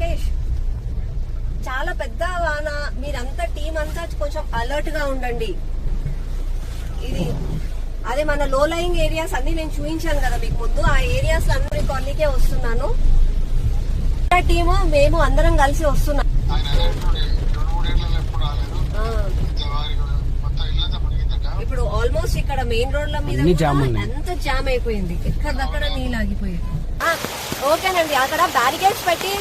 రాకేష్ చాలా పెద్ద వాన మీరంతా టీం అంతా కొంచెం అలర్ట్గా ఉండండి. ఇది అదే మన లో లయింగ్ ఏరియాస్ అన్ని నేను చూపించాను కదా మీకు ముందు ఆ ఏరియాస్ అందరి కాలనీకే వస్తున్నాను. టీము మేము అందరం కలిసి వస్తున్నాం. ఇప్పుడు ఆల్మోస్ట్ ఇక్కడ మెయిన్ రోడ్ల మీద కూడా జామ్ అయిపోయింది. ఎక్కడక్కడ నీళ్ళు ఆగిపోయాయి. ఆ, ఓకేనండి అక్కడ బ్యారికేడ్స్ పెట్టి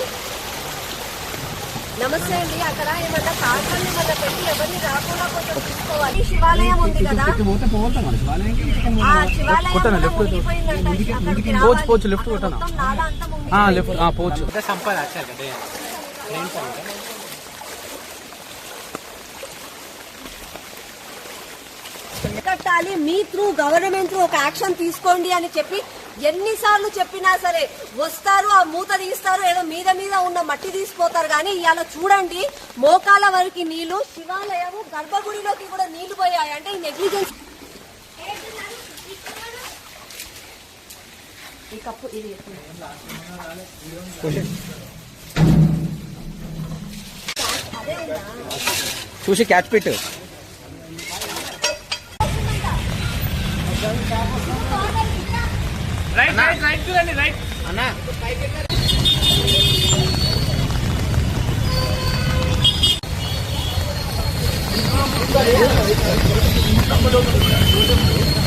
నమస్తే అండి. అక్కడ ఏమన్నా కార్లు ఏమన్నా పెట్టి ఎవరిని రాకుండా కొంచెం చూసుకోవాలి. శివాలయం ఉంది కదా. మరి శివాలయంకి ఆ శివాలయం కొట్టనా, కూడా left కొట్టు. మునిగిపోయిందంట. అక్కడికి పోవచ్చు, రావాలి. పోవచ్చు, left అక్కడ కొట్టనా. మొత్తం నాలా అంతా ఆ, మునిగిపోయింది. లెఫ్ట్ ఆ, పోవచ్చు సంపాలి వచ్చారు కదా ట్రైన్ పాయింట్ కట్టాలి. మీ త్రూ గవర్నమెంట్ త్రూ ఒక యాక్షన్ తీసుకోండి అని చెప్పి ఎన్నిసార్లు చెప్పినా సరే వస్తారు ఆ మూత తీస్తారు ఏదో మీద మీద ఉన్న మట్టి తీసిపోతారు. కానీ ఇవాళ చూడండి మోకాల వరకు నీళ్ళు శివాలయము గర్భగుడిలోకి కూడా నీళ్ళు పోయాయి. అంటే ఈ నెగ్లిజెన్స్ ఈ కప్పు ఇది చూసి క్యాచ్ పెట్టు. రైట్ రైట్ రైట్ చూడండి రైట్ అన్నా. ఆ